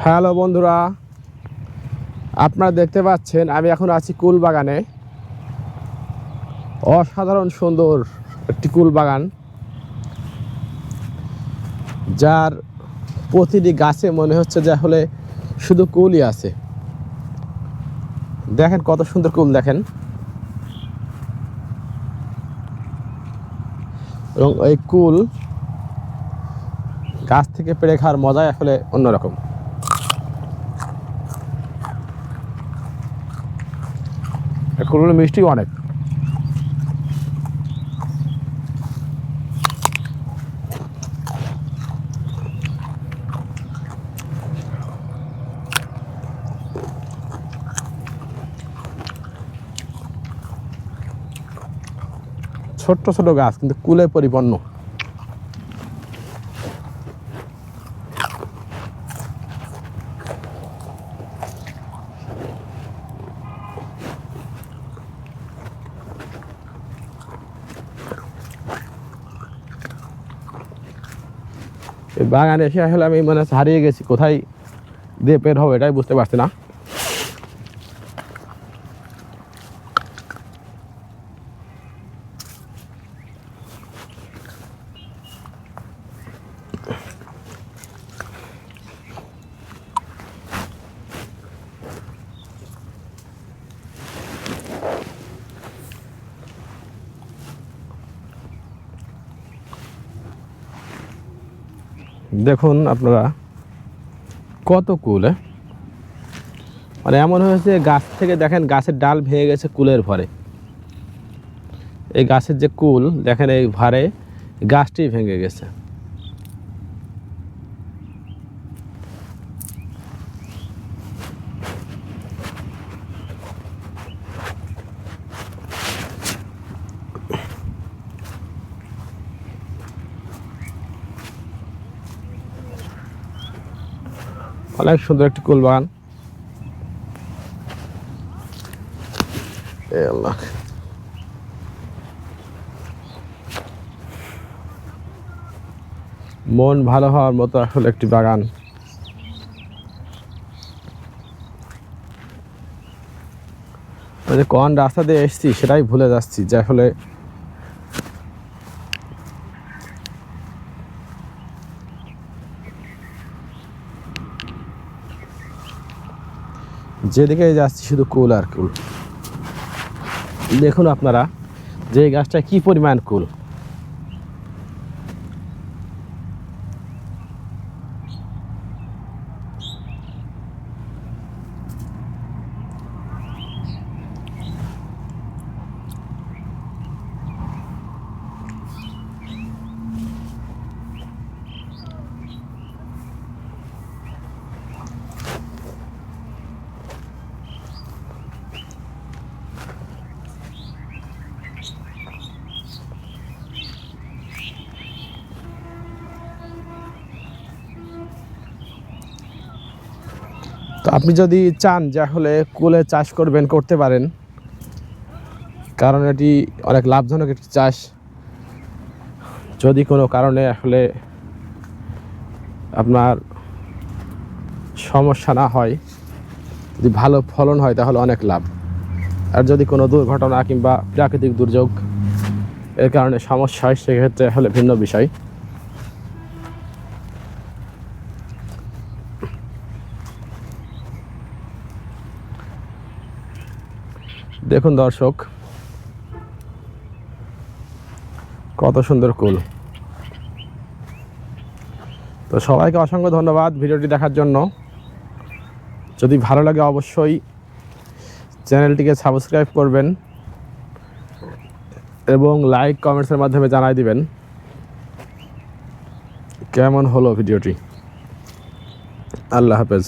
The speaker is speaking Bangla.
হ্যালো বন্ধুরা, আপনারা দেখতে পাচ্ছেন আমি এখন আছি কুল বাগানে অসাধারণ সুন্দর একটি কুল বাগান যার প্রতিটি গাছে মনে হচ্ছে যে আসলে শুধু কুলই আছে। দেখেন কত সুন্দর কুল দেখেন। এবং এই কুল গাছ থেকে পেড়ে খাওয়ার মজাই আসলে অন্যরকম। এই মিষ্টি অনেক। ছোট্ট ছোট গাছ কিন্তু কুলে পরিপূর্ণ। বাগানে এসে আসলে আমি মানে হারিয়ে গেছি। কোথায় দিয়ে বের হবে এটাই বুঝতে পারছি না। দেখুন আপনারা, কত কুল? মানে এমন হয়েছে গাছ থেকে দেখেন গাছের ডাল ভেঙে গেছে কুলের ভরে এই গাছের যে কুল, দেখেন এই ভারে গাছটি ভেঙে গেছে অনেক সুন্দর একটি কুল বাগান। মন ভালো হওয়ার মতো আসলে একটি বাগান। যে কোন রাস্তা দিয়ে এসছি সেটাই ভুলে যাচ্ছি, যে আসলে যেদিকে যাচ্ছি শুধু কুল আর কুল। দেখুন আপনারা যে গাছটা কি পরিমাণ কুল। আপনি যদি চান যে আসলে কুলে চাষ করবেন, করতে পারেন। কারণ এটি অনেক লাভজনক একটি চাষ। যদি কোনো কারণে আসলে আপনার সমস্যা না হয়, যদি ভালো ফলন হয়, তাহলে অনেক লাভ। আর যদি কোনো দুর্ঘটনা কিংবা প্রাকৃতিক দুর্যোগ এর কারণে সমস্যা হয়, সেক্ষেত্রে হলে ভিন্ন বিষয়। দেখুন দর্শক, কত সুন্দর কুল। তো সবাইকে অসংখ্য ধন্যবাদ ভিডিওটি দেখার জন্য। যদি ভালো লাগে অবশ্যই চ্যানেলটিকে সাবস্ক্রাইব করবেন এবং লাইক, কমেন্টসের মাধ্যমে জানাই দিবেন। কেমন হলো ভিডিওটি? আল্লাহ হাফেজ।